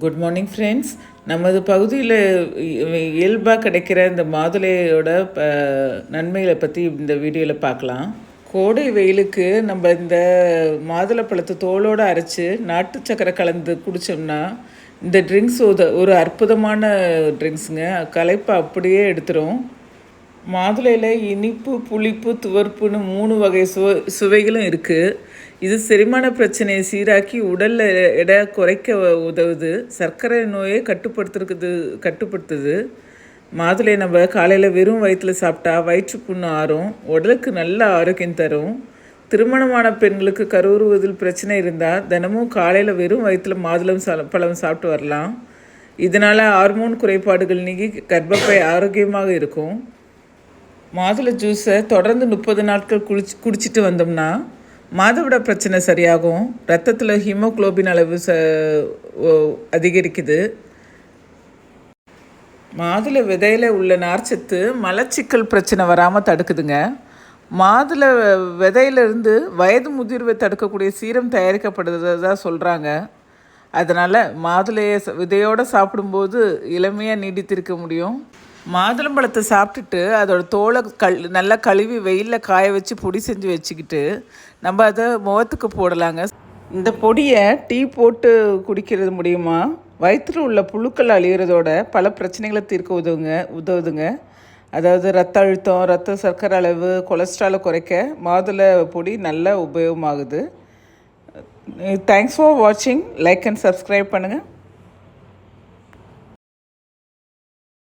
Good morning friends நமது பகுதியில் இயல்பாக கிடைக்கிற இந்த மாதுளையோட ப நன்மைகளை பற்றி இந்த வீடியோவில் பார்க்கலாம். கோடை வெயிலுக்கு நம்ம இந்த மாதுளை பழத்தை தோலோடு அரைச்சி நாட்டு சக்கரை கலந்து குடித்தோம்னா இந்த ட்ரிங்க்ஸ் ஒரு ஒரு அற்புதமான ட்ரிங்க்ஸுங்க களைப்பை அப்படியே எடுத்துரும். மாதுளையில் இனிப்பு புளிப்பு துவர்ப்புன்னு மூணு வகை சுவை சுவைகளும் இருக்குது இது செரிமான பிரச்சனையை சீராக்கி உடலில் எடை குறைக்க உதவுது. சர்க்கரை நோயை கட்டுப்படுத்துறதுக்கு கட்டுப்படுத்துது. மாதுளை நம்ம காலையில் வெறும் வயிற்றில் சாப்பிட்டா வயிற்றுப்புண்ணு ஆறும் உடலுக்கு நல்ல ஆரோக்கியம் தரும். திருமணமான பெண்களுக்கு கருவுறுவதில் பிரச்சனை இருந்தால் தினமும் காலையில் வெறும் வயிற்றில் மாதுளம் சா பழம் சாப்பிட்டு வரலாம். இதனால் ஹார்மோன் குறைபாடுகள் நீங்கி கர்ப்பப்பை ஆரோக்கியமாக இருக்கும். மாதுளை ஜூஸை தொடர்ந்து முப்பது நாட்கள் குளிச்சு குடிச்சிட்டு வந்தோம்னா மாதவிட பிரச்சனை சரியாகும். ரத்தத்தில் ஹீமோக்ளோபின் அளவு ச ஓ- அதிகரிக்குது. மாதுளை விதையில் உள்ள நார்ச்சத்து மலச்சிக்கல் பிரச்சனை வராமல் தடுக்குதுங்க. மாதுளை விதையிலிருந்து வயது முதிர்வை தடுக்கக்கூடிய சீரம் தயாரிக்கப்படுறதா சொல்கிறாங்க அதனால் மாதுளையை விதையோடு சாப்பிடும்போது இளமையாக நீடித்திருக்க முடியும். மாதுளம்பழத்தை சாப்பிட்டுட்டு அதோட தோலை கல் நல்லா கழுவி வெயிலில் காய வச்சு பொடி செஞ்சு வச்சுக்கிட்டு நம்ம அதை முகத்துக்கு போடலாங்க. இந்த பொடியை டீ போட்டு குடிக்கிறது முடியுமா? வயிற்றில் உள்ள புழுக்கள் அழிகிறதோட பல பிரச்சனைகளை தீர்க்க உதவுங்க உதவுதுங்க. அதாவது ரத்த அழுத்தம் ரத்த சர்க்கரை அளவு கொலஸ்ட்ராலை குறைக்க மாதுளை பொடி நல்ல உபயோகமாகுது. தேங்க்ஸ் ஃபார் வாட்சிங் லைக் அண்ட் சப்ஸ்கிரைப் பண்ணுங்கள்